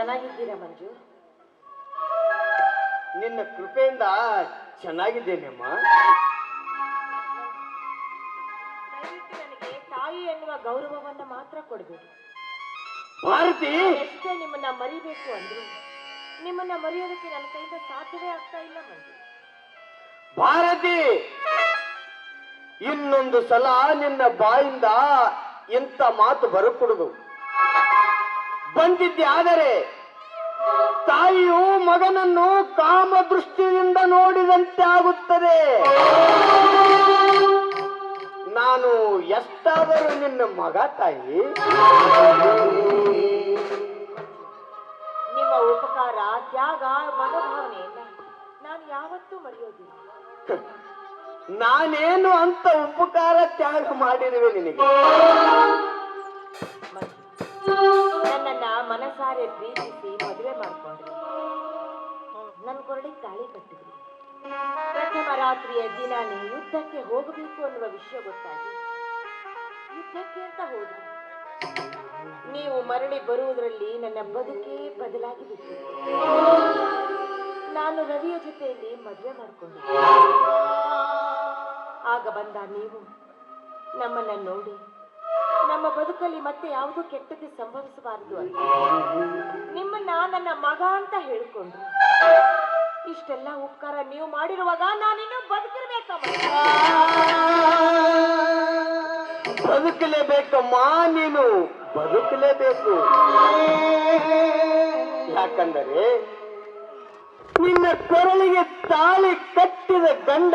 ಚೆನ್ನಾಗಿದ್ದೀರಾ ಮಂಜು? ನಿನ್ನ ಕೃಪೆಯಿಂದ ಚೆನ್ನಾಗಿದ್ದೇನೆಮ್ಮ. ದಯವಿಟ್ಟು ನನಗೆ ತಾಯಿ ಎನ್ನುವ ಗೌರವವನ್ನ ಮಾತ್ರ ಕೊಡಬೇಕು ಭಾರತಿ ಎಷ್ಟೇ ನಿಮ್ಮನ್ನ ಮರಿಬೇಕು ಅಂದ್ರು ನಿಮ್ಮನ್ನ ಮರೆಯೋದಕ್ಕೆ ನನ್ನ ಕೈಯಿಂದ ಸಾಧ್ಯವೇ ಆಗ್ತಾ ಇಲ್ಲ ಮಂಜು. ಭಾರತಿ ಇನ್ನೊಂದು ಸಲ ನಿನ್ನ ಬಾಯಿಂದ ಇಂಥ ಮಾತು ಬರಕೂಡದು. ಬಂದಿದ್ದೆ ಆದರೆ ತಾಯಿಯು ಮಗನನ್ನು ಕಾಮ ದೃಷ್ಟಿಯಿಂದ ನೋಡಿದಂತೆ ಆಗುತ್ತದೆ. ನಾನು ಎಷ್ಟಾದರೂ ನಿನ್ನ ಮಗ ತಾಯಿ? ನಿಮ್ಮ ಉಪಕಾರ ತ್ಯಾಗ ಮನೋಭಾವನೆಯನ್ನ ನಾನು ಯಾವತ್ತೂ ಮರೆಯೋದಿಲ್ಲ. ನಾನೇನು ಅಂತ ಉಪಕಾರ ತ್ಯಾಗ ಮಾಡಿರುವೆ ನಿನಗೆ? ಮನಸಾರೆ ಪ್ರೀತಿಸಿ ಮದುವೆ ಮಾಡ್ಕೊಂಡ್ರಿ. ನನ್ನ ಕೊರಳಿಗೆ ತಾಳಿ ಕಟ್ಟಿದ್ರಿ. ಪ್ರಥಮ ರಾತ್ರಿಯ ದಿನಾನೇ ಯುದ್ಧಕ್ಕೆ ಹೋಗಬೇಕು ಅನ್ನುವ ವಿಷಯ ಗೊತ್ತಾಗಿ ಯುದ್ಧಕ್ಕೆ ಅಂತ ಹೋದ್ರಿ. ನೀವು ಮರಳಿ ಬರುವುದರಲ್ಲಿ ನನ್ನ ಬದುಕೇ ಬದಲಾಗಿ ಬಿಟ್ಟು ನಾನು ರವಿಯ ಜೊತೆಯಲ್ಲಿ ಮದುವೆ ಮಾಡಿಕೊಂಡಿದ್ದೆ. ಆಗ ಬಂದ ನೀವು ನಮ್ಮನ್ನ ನೋಡಿ ನಮ್ಮ ಬದುಕಲ್ಲಿ ಮತ್ತೆ ಯಾವುದೂ ಕೆಟ್ಟದ್ದು ಸಂಭವಿಸಬಾರದು ಅಂತ. ನಿಮ್ಮನ್ನ ನನ್ನ ಮಗ ಅಂತ ಹೇಳ್ಕೊಂಡು ಇಷ್ಟೆಲ್ಲ ಉಪಕಾರ ನೀವು ಮಾಡಿರುವಾಗ ನಾನಿನ್ನೂ ಬದುಕಿರ್ಬೇಕಮ್ಮ. ಬದುಕಲೇಬೇಕಮ್ಮ ನೀನು. ಬದುಕಲೇಬೇಕು. ಯಾಕಂದರೆ ನಿನ್ನ ಕೊರಳಿಗೆ ತಾಳಿ ಕಟ್ಟಿದ ಗಂಡ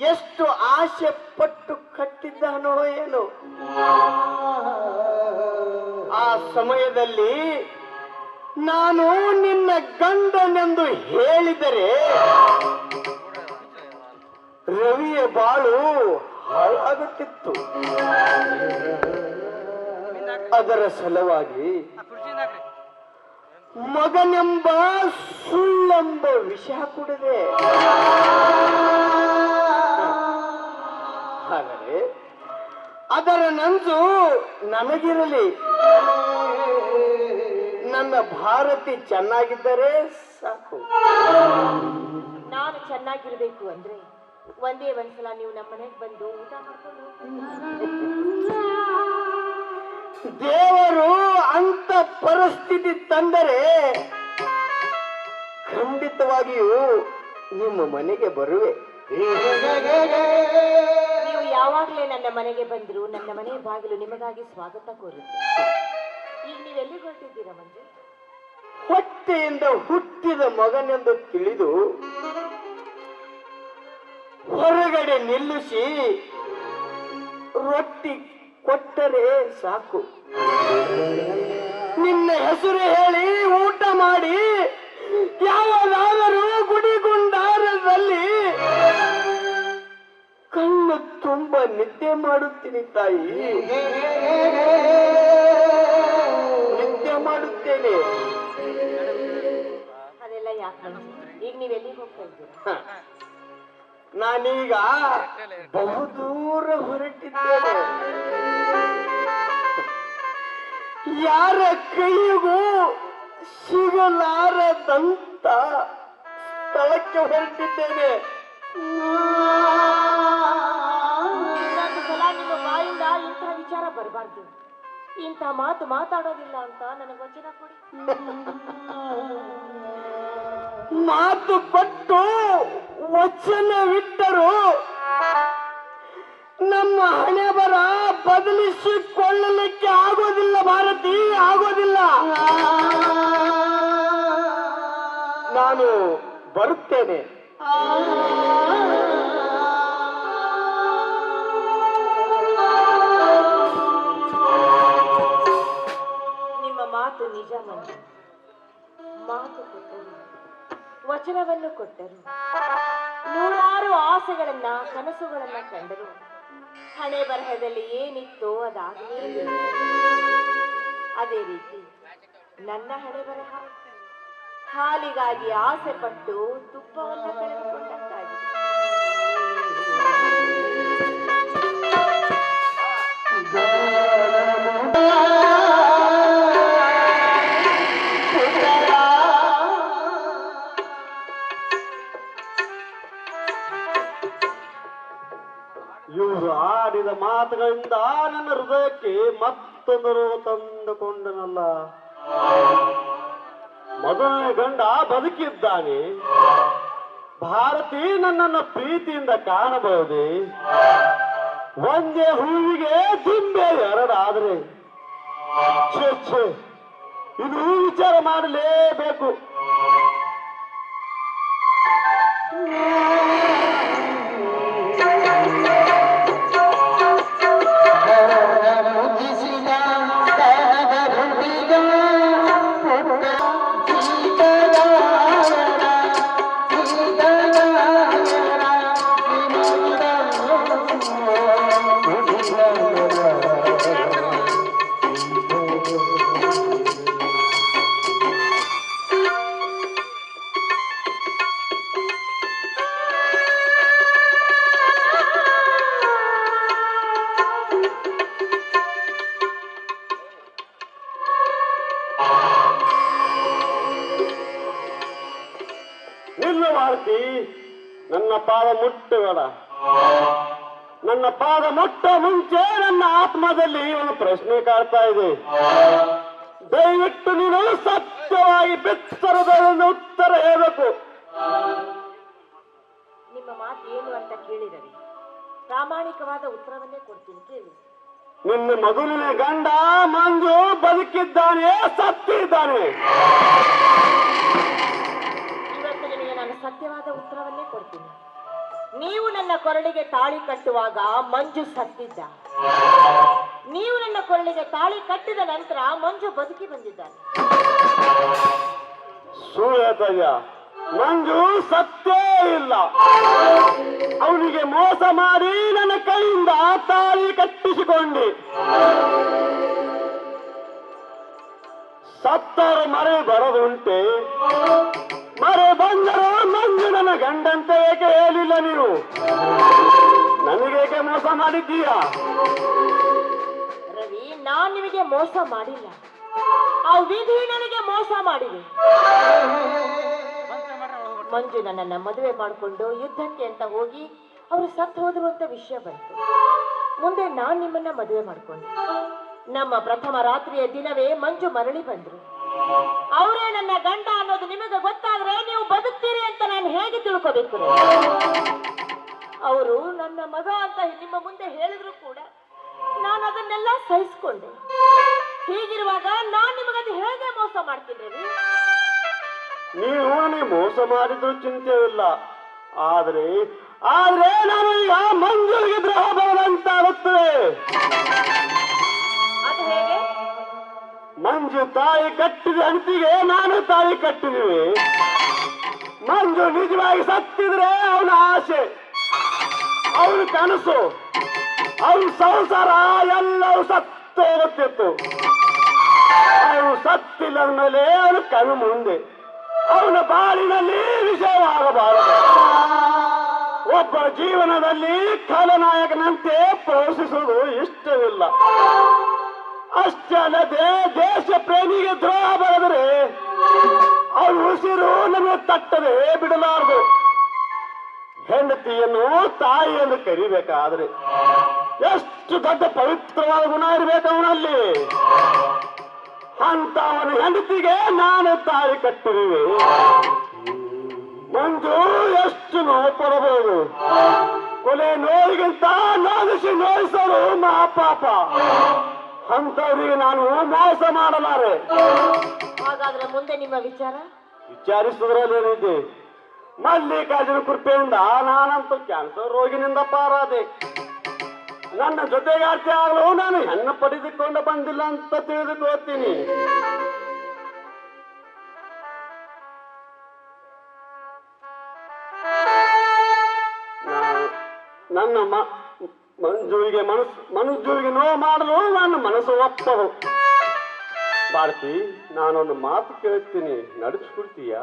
ಎಷ್ಟು ಆಸೆ ಪಟ್ಟು ಕಟ್ಟಿದ್ದಾನೋ ಏನು? ಆ ಸಮಯದಲ್ಲಿ ನಾನು ನಿನ್ನ ಗಂಡನೆಂದು ಹೇಳಿದರೆ ರವಿಯ ಬಾಳು ಹಾಳಾಗುತ್ತಿತ್ತು. ಅದರ ಸಲುವಾಗಿ ಮಗನೆಂಬ ಸುಳ್ಳೆಂಬ ವಿಷ ಕುಡಿದೆ. ಅದರ ನಂಜು ನಮಗಿರಲಿ ನನ್ನ ಭಾರತಿ ಚೆನ್ನಾಗಿದ್ದರೆ ಸಾಕು. ನಾನು ಚೆನ್ನಾಗಿರ್ಬೇಕು ಅಂದ್ರೆ ಒಂದೇ ಒಂದ್ಸಲ ನೀವು ನಮ್ಮ ಮನೆಗೆ ಬಂದು ಊಟ ಮಾಡ್ಕೊಂಡು. ದೇವರು ಅಂತ ಪರಿಸ್ಥಿತಿ ತಂದರೆ ಖಂಡಿತವಾಗಿಯೂ ನಿಮ್ಮ ಮನೆಗೆ ಬರುವೆ. ಯಾವಾಗ್ಲೇ ನನ್ನ ಮನೆಗೆ ಬಂದ್ರು, ನನ್ನ ಮನೆ ಬಾಗಿಲು ನಿಮಗಾಗಿ ಸ್ವಾಗತ ಕೋರುತ್ತೆ. ಈಗ ನೀವೆಲ್ಲಿಗೆ ಹೊರಟಿದ್ದೀರಾ ಮಂಜು? ಹೊಟ್ಟೆಯಿಂದ ಹುಟ್ಟಿದ ಮಗನೆಂದು ತಿಳಿದು ಹೊರಗಡೆ ನಿಲ್ಲಿಸಿ ರೊಟ್ಟಿ ಕೊಟ್ಟರೆ ಸಾಕು. ನಿನ್ನ ಹೆಸರು ಹೇಳಿ ಊಟ ಮಾಡಿ ಯಾವಾಗಾದರೂ ಗುಡಿಗುಂಡಾರದಲ್ಲಿ ತುಂಬ ನಿದ್ದೆ ಮಾಡುತ್ತೀನಿ ತಾಯಿ. ನಿದ್ದೆ ಮಾಡುತ್ತೇನೆ. ಅದೆಲ್ಲ ಯಾಕೆ? ಈಗ ನೀವು ಎಲ್ಲಿಗೆ ಹೋಗ್ತಾ ಇದ್ದೀರಾ. ನಾನೀಗ ಬಹುದೂರ ಹೊರಟಿದ್ದೇನೆ. ಯಾರ ಕೈಯಿಗೂ ಸಿಗಲಾರದಂತ ಸ್ಥಳಕ್ಕೆ ಹೊರಟಿದ್ದೇನೆ. ಬರಬಾರ್ದು. ಇಂಥ ಮಾತು ಮಾತಾಡೋದಿಲ್ಲ ಅಂತ ನನಗೆ ವಚನ ಕೊಡಿ. ಮಾತು ಕೊಟ್ಟು ವಚನವಿಟ್ಟರು ನಮ್ಮ ಹಣೆ ಬರ ಬದಲಿಸಿಕೊಳ್ಳಲಿಕ್ಕೆ ಆಗೋದಿಲ್ಲ ಭಾರತಿ ಆಗೋದಿಲ್ಲ. ನಾನು ಬರುತ್ತೇನೆ. ಮಾತು ಮಾತು ಕೊಟ್ಟರು. ವಚನವನ್ನು ಕೊಟ್ಟರು. ನೂರಾರು ಆಸೆಗಳನ್ನ, ಕನಸುಗಳನ್ನ ಕಂಡರು. ಹಣೆ ಬರಹದಲ್ಲಿ ಏನಿತ್ತೋ ಅದಾಗಲೇ ಅದೇ ರೀತಿ ನನ್ನ ಹಣೆ ಬರಹ. ಹಾಲಿಗಾಗಿ ಆಸೆ ಪಟ್ಟು ತುಪ್ಪವನ್ನ ಕಳೆದುಕೊಂಡಂತಾಗಿದೆ ತಂದುಕೊಂಡನಲ್ಲ ಮೊದಲನೇ ಗಂಡ ಬದುಕಿದ್ದಾನೆ. ಭಾರತಿ ನನ್ನನ್ನು ಪ್ರೀತಿಯಿಂದ ಕಾಣಬಹುದೇ? ಒಂದೇ ಹೂವಿಗೆ ದುಂಬೆ ಎರಡಾದ್ರೆ. ಇದು ವಿಚಾರ ಮಾಡಲೇಬೇಕು. ಮುಟ್ಟಬೇಡ. ನನ್ನ ಪಾದ ಮುಟ್ಟ ಮುಂಚೆ ನನ್ನ ಆತ್ಮದಲ್ಲಿ ಒಂದು ಪ್ರಶ್ನೆ ಕಾಡ್ತಾ ಇದೆ. ದಯವಿಟ್ಟು ನೀನು ಸತ್ಯವಾಗಿ ಬೆತ್ತರದ ಉತ್ತರ ಹೇಳಬೇಕು. ನಿಮ್ಮ ಮಾತು ಏನು ಅಂತ ಕೇಳಿದರೆ ಪ್ರಾಮಾಣಿಕವಾದ ಉತ್ತರವನ್ನೇ ಕೊಡ್ತೀನಿ ಕೇಳಿ. ನಿನ್ನ ಮಗುವಿನ ಗಂಡ ಮಂಜು ಬದುಕಿದ್ದಾನೆ ಸತ್ತಿದ್ದಾನೆ ಇವತ್ತು ನಿಮಗೆ ನಾನು ಸತ್ಯವಾದ ಉತ್ತರವನ್ನೇ ಕೊಡ್ತೀನಿ. ನೀವು ನನ್ನ ಕೊರಳಿಗೆ ತಾಳಿ ಕಟ್ಟುವಾಗ ಮಂಜು ಸತ್ತಿದ್ದ. ನೀವು ನನ್ನ ಕೊರಳಿಗೆ ತಾಳಿ ಕಟ್ಟಿದ ನಂತರ ಮಂಜು ಬದುಕಿ ಬಂದಿದ್ದಾನೆ. ಸುಳ್ಳು ಹೇಳ್ತಯ್ಯ ಮಂಜು ಸತ್ತೇ ಇಲ್ಲ. ಅವನಿಗೆ ಮೋಸ ಮಾಡಿ ನನ್ನ ಕೈಯಿಂದ ತಾಳಿ ಕಟ್ಟಿಸಿಕೊಂಡಿ. ಸತ್ತರ ಮರೆ ಬರದುಂಟೆ ಮರೆ ಬಂದರು ಮಂಜು ನನ್ನ ಗಂಡಂತೆ ಏಕೆ ಹೇಳಿಲ್ಲ ನೀವು ನನಗೇಕೆ ಮೋಸ ಮಾಡಿದ್ದೀರಾ ರವಿ, ನಾನು ನಿಮಗೆ ಮೋಸ ಮಾಡಿಲ್ಲ. ಆ ವಿಧಿ ನನಗೆ ಮೋಸ ಮಾಡಿದೆ. ಮಂಜು ನನ್ನನ್ನು ಮದುವೆ ಮಾಡಿಕೊಂಡು ಯುದ್ಧಕ್ಕೆ ಅಂತ ಹೋಗಿ ಅವರು ಸತ್ತು ಅಂತ ವಿಷಯ ಬಂತು. ಮುಂದೆ ನಾನು ನಿಮ್ಮನ್ನ ಮದುವೆ ಮಾಡ್ಕೊಂಡೆ. ನಮ್ಮ ಪ್ರಥಮ ರಾತ್ರಿಯ ದಿನವೇ ಮಂಜು ಮರಳಿ ಬಂದ್ರು. ಅವರೇ ನನ್ನ ಗಂಡ ಅನ್ನೋದು ನಿಮಗೆ ಗೊತ್ತಾದ್ರೆ ನೀವು ಬದುಕ್ತೀರಿ ಅಂತ ನಾನು ಹೇಗೆ ತಿಳ್ಕೋಬೇಕು? ಅವರು ನನ್ನ ಮಗ ಅಂತ ನಿಮ್ಮ ಮುಂದೆ ಹೇಳಿದ್ರು ಕೂಡ ನಾನು ಅದನ್ನೆಲ್ಲ ಸಹಿಸ್ಕೊಂಡೆ. ಹೀಗಿರುವಾಗ ನಾನ್ ನಿಮಗದು ಹೇಗೆ ಮೋಸ ಮಾಡ್ತೀನಿ ನೀವು ಮೋಸ ಮಾಡಿದ್ರು ಚಿಂತೆ ಇಲ್ಲ ಆದ್ರೆ ಆದ್ರೆ ನಾನು ಯಾ ಮಂಜುಳಿಗೆ ದ್ರೋಹ ಬರದಂತಾಗುತ್ತದೆ. ಅದು ಹೇಗೆ? ಮಂಜು ತಾಯಿ ಕಟ್ಟಿದ ಅಂತಿಗೆ ನಾನು ತಾಯಿ ಕಟ್ಟಿದೀವಿ ಮಂಜು ನಿಜವಾಗಿ ಸತ್ತಿದ್ರೆ ಅವನ ಆಸೆ, ಅವನ ಕನಸು, ಅವನ ಸಂಸಾರ ಎಲ್ಲವೂ ಸತ್ತು ಹೋಗುತ್ತಿತ್ತು ಅವನು ಸತ್ತಿಲ್ಲ ಮೇಲೆ ಅವನ ಕಣ್ಣು ಮುಂದೆ, ಅವನ ಬಾಳಿನಲ್ಲಿ ವಿಷಯವಾಗಬಾರದು. ಒಬ್ಬ ಜೀವನದಲ್ಲಿ ಖಲನಾಯಕನಂತೆ ಪ್ರವೇಶಿಸುವುದು ಇಷ್ಟವಿಲ್ಲ. ಅಷ್ಟೇ ಅಲ್ಲದೆ ದೇಶ ಪ್ರೇಮಿಗೆ ದ್ರೋಹ ಬರೆದರೆ ಅವ್ರ ಉಸಿರು ನಮಗೆ ತಟ್ಟದೆ ಬಿಡಲಾರದು. ಹೆಂಡತಿಯನ್ನು ತಾಯಿಯನ್ನು ಕರಿಬೇಕಾದ್ರೆ ಎಷ್ಟು ದೊಡ್ಡ ಪವಿತ್ರವಾದ ಗುಣ ಇರಬೇಕು ಅವನಲ್ಲಿ. ಅಂತ ಅವನ ಹೆಂಡತಿಗೆ ನಾನು ತಾಯಿ ಕಟ್ಟಿರುವೆ. ಮಂಜು ಎಷ್ಟು ನೋವು ಪಡಬಹುದು ಕೊಲೆ ನೋವಿಗಿಂತ ನೋವಿಸಿ ನೋಯಿಸಲು ಮಹಾಪಾಪ. ಅಂತವರಿಗೆ ನಾನು ಮೋಸ ಮಾಡಲಾರೆ. ಹಾಗಾದ್ರೆ ಮುಂದೆ ನಿಮ್ಮ ವಿಚಾರ? ವಿಚಾರಿಸುವುದ್ರಲ್ಲೇನಿದೆ ಮಲ್ಲಿಕಾರ್ಜುನ ಕೃಪೆಯಿಂದ ನಾನಂತೂ ಕ್ಯಾನ್ಸರ್ ರೋಗಿನಿಂದ ಪಾರಾದೆ. ನನ್ನ ಜೊತೆಗಾರ್ತಿ ಆಗಲು ನಾನು ಹೆಣ್ಣ ಪಡೆದುಕೊಂಡು ಬಂದಿಲ್ಲ ಅಂತ ತಿಳಿದುಕೊಳ್ತೀನಿ ನಾನು- ನನ್ನ ಮ- ಮಂಜುವಿಗೆ ಮನಸ್ಸು ಮಂಜುವಿಗೆ ನೋವು ಮಾಡಲು ನನ್ನ ಮನಸ್ಸು ಒಪ್ಪವು. ಭಾರತಿ ನಾನೊಂದು ಮಾತು ಕೇಳ್ತೀನಿ ನಡೆಸ್ಕೊಡ್ತೀಯ?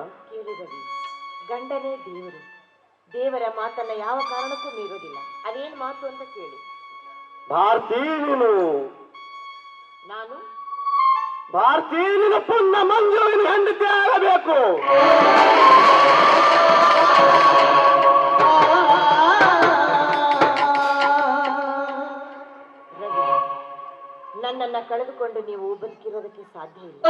ಗಂಡನೇ ದೇವರು. ದೇವರ ಮಾತನ್ನ ಯಾವ ಕಾರಣಕ್ಕೂ ಮೀರೋದಿಲ್ಲ ಅದೇನ್ ಮಾತು ಅಂತ ಕೇಳಿ. ಭಾರತಿ ನೀನು. ನಾನು? ಭಾರತಿ ನೀನು ಪುಣ್ಯ ಮಂಜುವಿನ ಹೆಂಡತಿ ಆಗಬೇಕು. ನನ್ನನ್ನ ಕಳೆದುಕೊಂಡು ನೀವು ಬದುಕಿರೋದಕ್ಕೆ ಸಾಧ್ಯ ಇಲ್ಲ.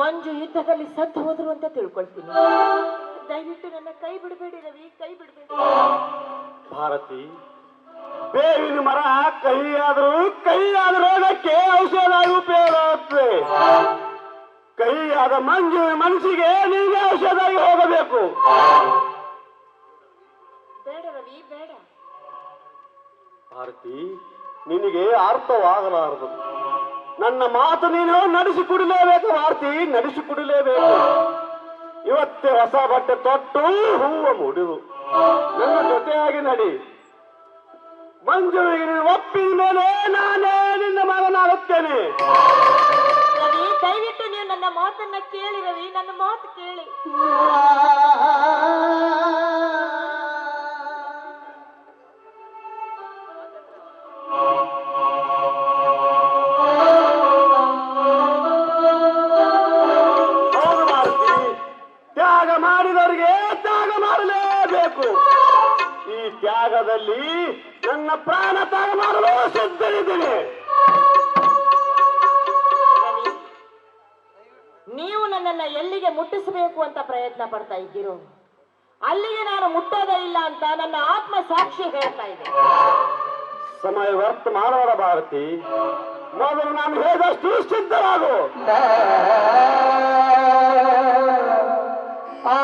ಮಂಜು ಯುದ್ಧದಲ್ಲಿ ಸತ್ತು ಹೋದ್ರು ಅಂತ ತಿಳ್ಕೊಳ್ತೀನಿ. ದಯವಿಟ್ಟು ನನ್ನ ಕೈ ಬಿಡಬೇಡಿ ರವಿ ಕೈ ಬಿಡಬೇಡಿ. ಭಾರತಿ ಬೇವಿನ ಮರ ಕೈಯಾದರೂ ಕೈಯಾದ ರೋಗಕ್ಕೆ ಔಷಧ ಉಪಯೋಗ ಆಗುತ್ತೆ ಆದ ಮಂಜು ಮನಸ್ಸಿಗೆ ನೀವೇ ಔಷಧ ಹೋಗಬೇಕು. ಬೇಡ ರವಿ ಬೇಡ. ಭಾರತಿ ನಿನಗೆ ಅರ್ಥವಾಗಲಾರದು. ನನ್ನ ಮಾತು ನೀನು ನಡೆಸಿಕೊಡಲೇಬೇಕು ನಡೆಸಿ ನಡೆಸಿಕೊಡಲೇಬೇಕು ಇವತ್ತೇ ಹೊಸ ಬಟ್ಟೆ ತೊಟ್ಟು ಹೂವು ಮುಡಿದು ನನ್ನ ಜೊತೆಯಾಗಿ ನಡಿ. ಮಂಜುವಿಗೆ ನೀನು ಒಪ್ಪಿದ ಮೇಲೆ ನಾನೇ ನಿನ್ನ ಮಗನಾಗುತ್ತೇನೆ. ದಯವಿಟ್ಟು ನೀವು ನನ್ನ ಮಾತನ್ನ ಕೇಳಿ ರವಿ, ನನ್ನ ಮಾತು ಕೇಳಿ. ತ್ಯಾಗದಲ್ಲಿ ನನ್ನ ಪ್ರಾಣ ತ್ಯಾಗ ಮಾಡಲು ಸಿದ್ಧರಿದ್ದೀನಿ. ನೀವು ನನ್ನನ್ನ ಎಲ್ಲಿಗೆ ಮುಟ್ಟಿಸಬೇಕು ಅಂತ ಪ್ರಯತ್ನ ಪಡ್ತಾ ಇದ್ದೀರೋ? ಅಲ್ಲಿಗೆ ನಾನು ಮುಟ್ಟೋದೇ ಇಲ್ಲ ಅಂತ ನನ್ನ ಆತ್ಮ ಸಾಕ್ಷಿ ಹೇಳ್ತಾ ಇದೆ. ಸಮಯ ವ್ಯರ್ಥ ಮಾಡೋಣ ಭಾರತಿ ಮೊದಲು ನಾನು ಹೇಳಿದಷ್ಟು ಸಿದ್ಧರಾಗು. ಆ